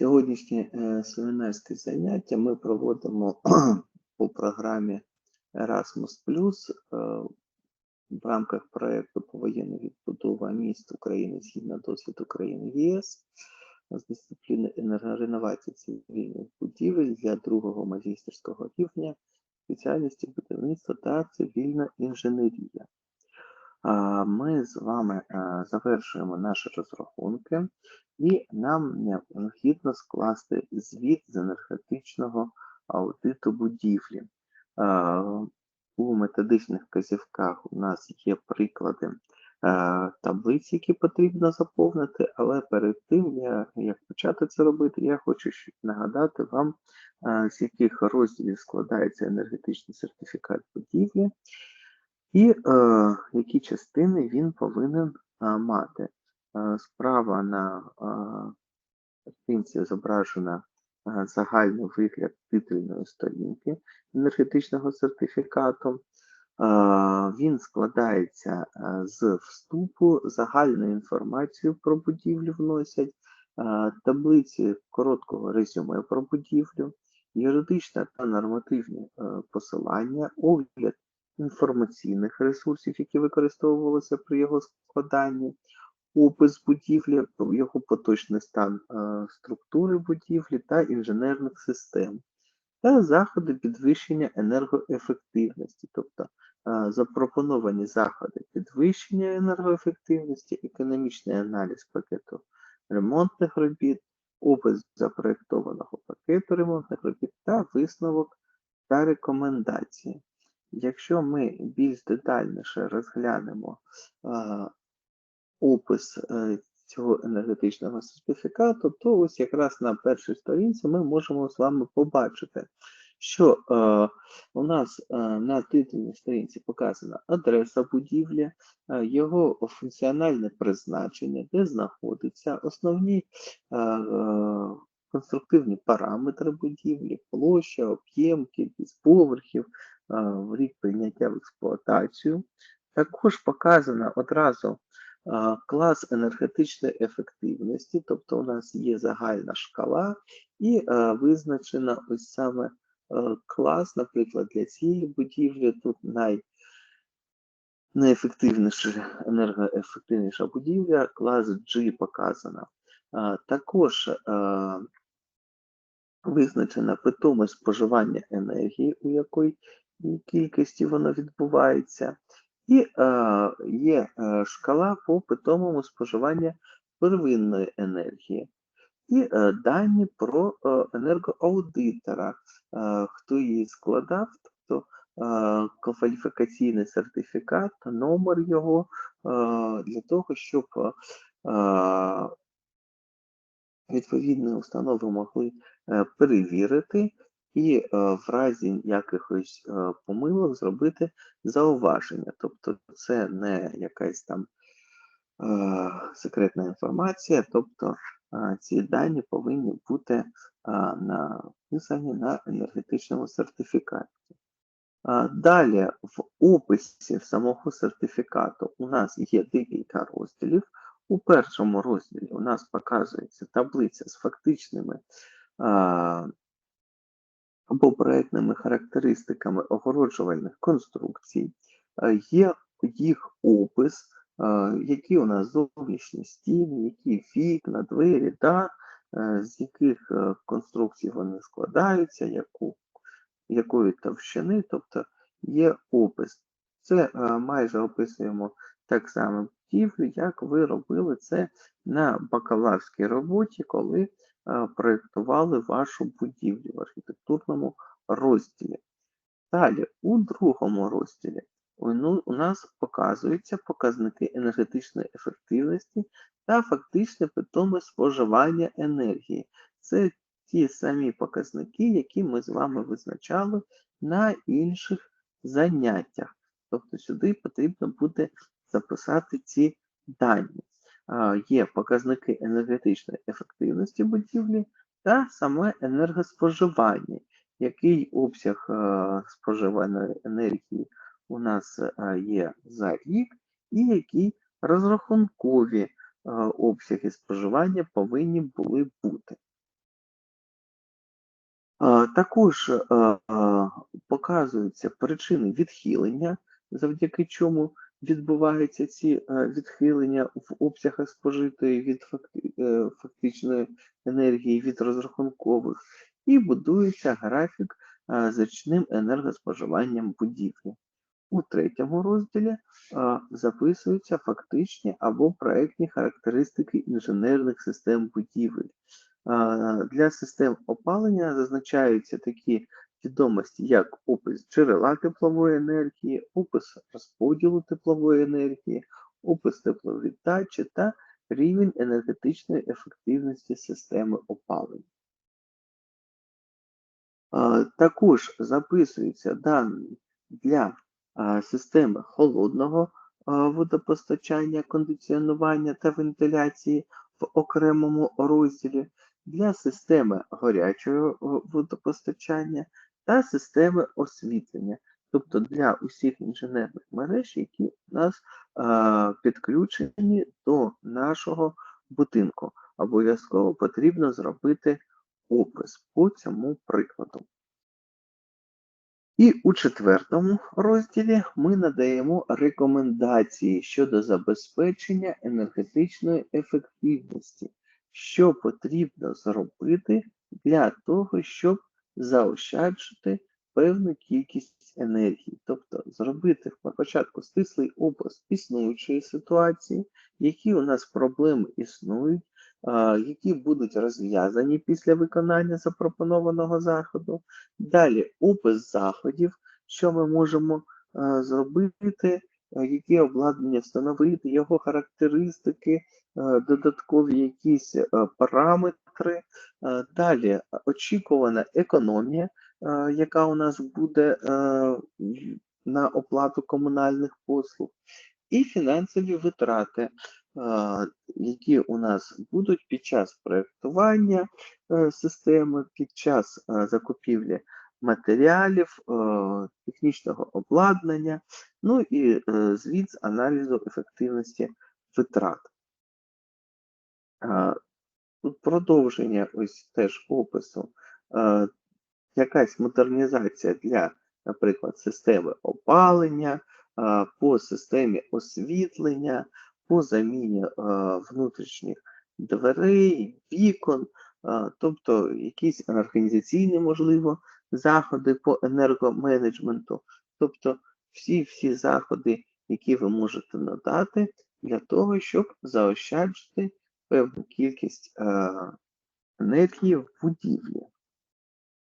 Сьогоднішнє е, семінарське заняття ми проводимо по програмі Erasmus е, в рамках проєкту повоєнна відбудова міст України згідно досвіду України ЄС з дисципліни енергореновації цивільних будівель для другого магістерського рівня спеціальності будівництва та цивільна інженерія. Ми з вами е, завершуємо наші розрахунки, і нам необхідно скласти звіт з енергетичного аудиту будівлі. У методичних вказівках у нас є приклади е, таблиць, які потрібно заповнити, але перед тим, як почати це робити, я хочу нагадати вам, е, з яких розділів складається енергетичний сертифікат будівлі і е, які частини він повинен е, мати. Е, справа на е, картинці зображена е, загальний вигляд титульної сторінки енергетичного сертифікату. Е, він складається е, з вступу, загальну інформацію про будівлю вносять, е, таблиці короткого резюме про будівлю, юридичне та нормативні е, посилання, огляд інформаційних ресурсів, які використовувалися при його складанні, опис будівлі, його поточний стан е, структури будівлі та інженерних систем, та заходи підвищення енергоефективності, тобто е, запропоновані заходи підвищення енергоефективності, економічний аналіз пакету ремонтних робіт, опис запроєктованого пакету ремонтних робіт та висновок та рекомендації. Якщо ми більш детальніше розглянемо опис е, цього енергетичного сертифікату, то ось якраз на першій сторінці ми можемо з вами побачити, що а, у нас а, на титульній сторінці показана адреса будівлі, його функціональне призначення, де знаходиться, основні конструктивні параметри будівлі, площа, об'єм, кількість поверхів в рік прийняття в експлуатацію. Також показано одразу клас енергетичної ефективності, тобто у нас є загальна шкала, і визначено ось саме клас, наприклад, для цієї будівлі тут най найефективніша енергоефективніша будівля, клас G показана. Також визначена питоме споживання енергії, у якої кількості воно відбувається, і е, є е, шкала по питомому споживання первинної енергії. І е, дані про е, енергоаудитора, е, хто її складав, тобто е, кваліфікаційний сертифікат, номер його, е, для того, щоб е, відповідні установи могли е, перевірити і е, в разі якихось е, помилок зробити зауваження. Тобто це не якась там секретна інформація, тобто ці дані повинні бути написані на енергетичному сертифікаті. Далі в описі самого сертифікату у нас є декілька розділів. У першому розділі у нас показується таблиця з фактичними або проектними характеристиками огороджувальних конструкцій, є їх опис, які у нас зовнішні стіни, які вікна, двері, дах, з яких конструкцій вони складаються, яку, якої товщини, тобто є опис. Це майже описуємо так само будівлю, як ви робили це на бакалаврській роботі, коли Е, проєктували вашу будівлю в архітектурному розділі. Далі, у другому розділі ну, у нас показуються показники енергетичної ефективності та фактичне питоме споживання енергії. Це ті самі показники, які ми з вами визначали на інших заняттях. Тобто сюди потрібно буде записати ці дані є показники енергетичної ефективності будівлі та саме енергоспоживання, який обсяг споживаної енергії у нас є за рік, і які розрахункові обсяги споживання повинні були бути. Також е, е, показуються причини відхилення, завдяки чому відбуваються ці е, відхилення в обсягах спожитої від е, фактичної енергії від розрахункових, і будується графік е, значним енергоспоживанням будівлі. У третьому розділі записуються фактичні або проектні характеристики інженерних систем будівель. Для систем опалення зазначаються такі відомості, як опис джерела теплової енергії, опис розподілу теплової енергії, опис тепловіддачі та рівень енергетичної ефективності системи опалення. Також записуються дані для системи холодного водопостачання, кондиціонування та вентиляції в окремому розділі, для системи гарячого водопостачання та системи освітлення, тобто для усіх інженерних мереж, які у нас а, підключені до нашого будинку. Обов'язково потрібно зробити опис по цьому прикладу. І у четвертому розділі ми надаємо рекомендації щодо забезпечення енергетичної ефективності, що потрібно зробити для того, щоб заощаджити певну кількість енергії, тобто зробити на початку стислий опис існуючої ситуації, які у нас проблеми існують, які будуть розв'язані після виконання запропонованого заходу. Далі опис заходів, що ми можемо зробити, які обладнання встановити, його характеристики, додаткові якісь а, параметри. Далі очікувана економія, яка у нас буде на оплату комунальних послуг, і фінансові витрати, які у нас будуть під час проєктування е, системи, під час е, закупівлі матеріалів, е, технічного обладнання, ну і е, звіт з аналізу ефективності витрат. Тут продовження ось теж опису. Е, Якась модернізація для, наприклад, системи опалення, а, по системі освітлення, по заміні а, внутрішніх дверей, вікон, а, тобто якісь організаційні, можливо, заходи по енергоменеджменту, тобто всі-всі заходи, які ви можете надати для того, щоб заощаджити певну кількість енергії в будівлі.